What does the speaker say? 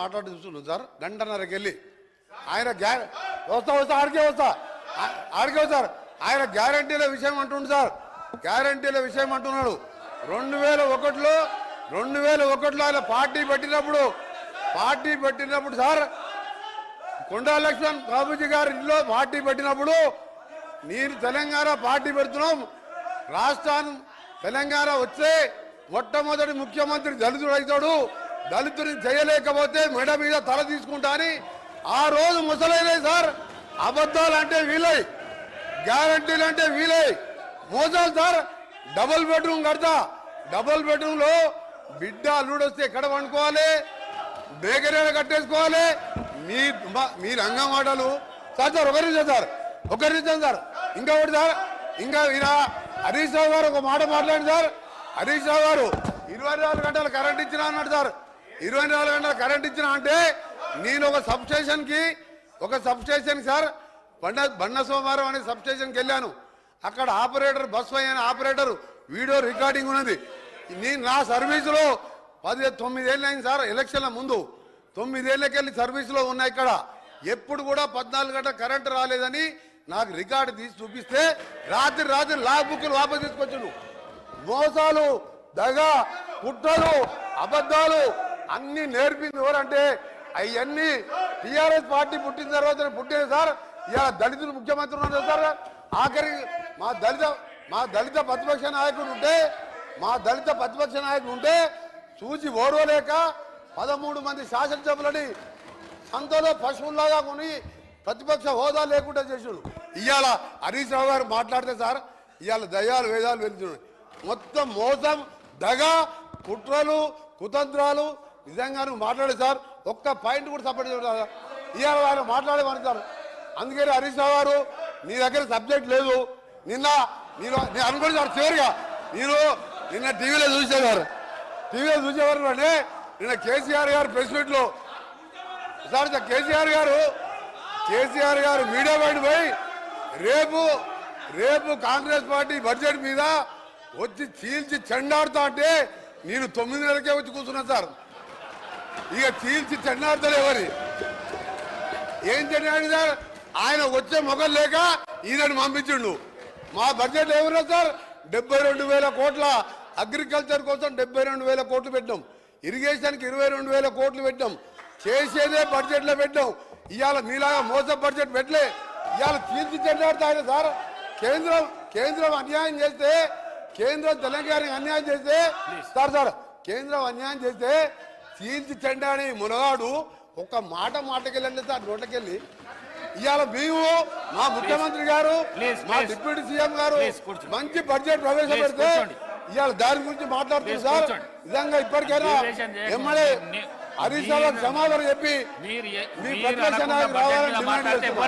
మాట్లాడి చూస్తున్నాం సార్ గంటన్నరకి వెళ్ళి ఆయన గ్యా వస్తా వస్తా ఆడికే వస్తా. ఆడికే వస్తారు ఆయన గ్యారంటీల విషయం అంటుండు సార్. గ్యారంటీల విషయం అంటున్నాడు. రెండు వేల ఒకటిలో రెండు వేల ఒకటిలో ఆయన పార్టీ పెట్టినప్పుడు పార్టీ పెట్టినప్పుడు సార్ కొండా లక్ష్మణ్ బాబుజీ గారి ఇంట్లో పార్టీ పెట్టినప్పుడు నేను తెలంగాణ పార్టీ పెడుతున్నాం. రాష్ట్రాన్ని తెలంగాణ వచ్చే మొట్టమొదటి ముఖ్యమంత్రి దళితుడు అవుతాడు. దళితుని చేయలేకపోతే మెడ మీద తల తీసుకుంటా అని ఆ రోజు ముసలైనాయి సార్ అబద్ధాలు అంటే వీలై గ్యారంటీలు అంటే వీలై. మోసాలు సార్ డబుల్ బెడ్రూమ్ కడతా. డబుల్ బెడ్రూమ్లో బిడ్డ అల్లుడు వస్తే ఎక్కడ పండుకోవాలి? బేకరీలు కట్టేసుకోవాలి? మీ మీ రంగం మాటలు. సార్ సార్ ఒకరి నిమిషం సార్ ఒకరి నుంచి సార్. ఇంకా ఒకటి సార్ ఇంకా ఈయన హరీష్ రావు గారు ఒక మాట మాట్లాడి సార్. హరీష్ రావు గారు ఇరవై నాలుగు గంటలు కరెంట్ ఇచ్చినా అన్నాడు సార్. ఇరవై నాలుగు గంటలు కరెంట్ ఇచ్చిన అంటే నేను ఒక సబ్స్టేషన్కి ఒక సబ్స్టేషన్ సార్ బండ బండ సోమవారం అనే సబ్స్టేషన్కి వెళ్ళాను. అక్కడ ఆపరేటర్ బస్ అయిన ఆపరేటర్ వీడియో రికార్డింగ్ ఉన్నది. నేను నా సర్వీసులో పది తొమ్మిదేళ్ళు అయింది సార్ ఎలక్షన్ల ముందు. తొమ్మిదేళ్ళకెళ్ళి సర్వీసులో ఉన్నాయి ఇక్కడ. ఎప్పుడు కూడా పద్నాలుగు గంటల కరెంట్ రాలేదని నాకు రికార్డు తీసి చూపిస్తే రాత్రి రాత్రి లా బుక్లు వాపసు తీసుకొచ్చును మోసాలు దగ కుట్రలు అబద్ధాలు అన్ని నేర్పింది ఎవరంటే అవన్నీ టిఆర్ఎస్ పార్టీ పుట్టిన తర్వాత పుట్టింది సార్. ఇలా దళితులు ముఖ్యమంత్రి ఉన్నారు సార్. ఆఖరి మా దళిత మా దళిత ప్రతిపక్ష నాయకుడు ఉంటే మా దళిత ప్రతిపక్ష నాయకుడు ఉంటే చూసి ఓడవలేక పదమూడు మంది శాసనసభ్యులని సంతలో పశువుల్లాగా కొని ప్రతిపక్ష హోదా లేకుండా చేసాడు. ఇవాళ హరీష్ రావు గారు మాట్లాడితే సార్ ఇవాళ దయాలు వేదాలు వెళ్తున్నాయి. మొత్తం మోసం దగ కుట్రలు కుతంత్రాలు నిజంగా నువ్వు మాట్లాడే సార్. ఒక్క పాయింట్ కూడా సపోర్ట్ చేయలేదు ఇవాళ ఆయన మాట్లాడేమని సార్. అందుకని హరీష్ రావు గారు నీ దగ్గర సబ్జెక్ట్ లేదు. నిన్న నేను నేను అనుకోండి సార్ చివరిగా. నేను నిన్న టీవీలో చూసేవారు. టీవీలో చూసేవారు అంటే నిన్న కేసీఆర్ గారు ప్రెస్ మీట్లో. సార్ కేసీఆర్ గారు కేసీఆర్ గారు మీడియా బయట పోయి రేపు రేపు కాంగ్రెస్ పార్టీ బడ్జెట్ మీద వచ్చి చీల్చి చెండాడుతా అంటే నేను తొమ్మిది నెలలకే వచ్చి కూర్చున్నాను సార్. ఇక చీల్చి చెండాడతలేవని ఏం చెన్నాడు సార్? ఆయన వచ్చే మొగం లేక ఈయనను పంపించిండు. మా బడ్జెట్ ఏమన్నా సార్? డెబ్బై రెండు వేల కోట్ల అగ్రికల్చర్ కోసం డెబ్బై రెండు వేల కోట్లు పెట్టాం ఇరిగేషన్కి ఇరవై రెండు వేల కోట్లు పెట్టాం చేసేదే బడ్జెట్లో పెట్టాం ఇవాళ మీలాగా మోస బడ్జెట్ పెట్టలే. ఇవాళ తీర్చి చెండాడుతా సార్. కేంద్రం కేంద్రం అన్యాయం చేస్తే కేంద్రం తెలంగాణకి అన్యాయం చేస్తే సార్ సార్ కేంద్రం అన్యాయం చేస్తే తీర్చి చెండాని మునగాడు ఒక్క మాట మాటకెళ్ళండి సార్ నోటకెళ్ళి ఇవాళ మేము మా ముఖ్యమంత్రి గారు మా. డిప్యూటీ సీఎం గారు. మంచి బడ్జెట్ ప్రవేశపెడితే. ఇవాళ దాని గురించి మాట్లాడుతున్నారు Please, సార్. నిజంగా ఇప్పటికైనా. ఎమ్మెల్యే హరీష్ రావు క్షమాపణ చెప్పి మీ ప్రతిపక్ష రావాలని డిమాండ్ చేస్తున్నారు.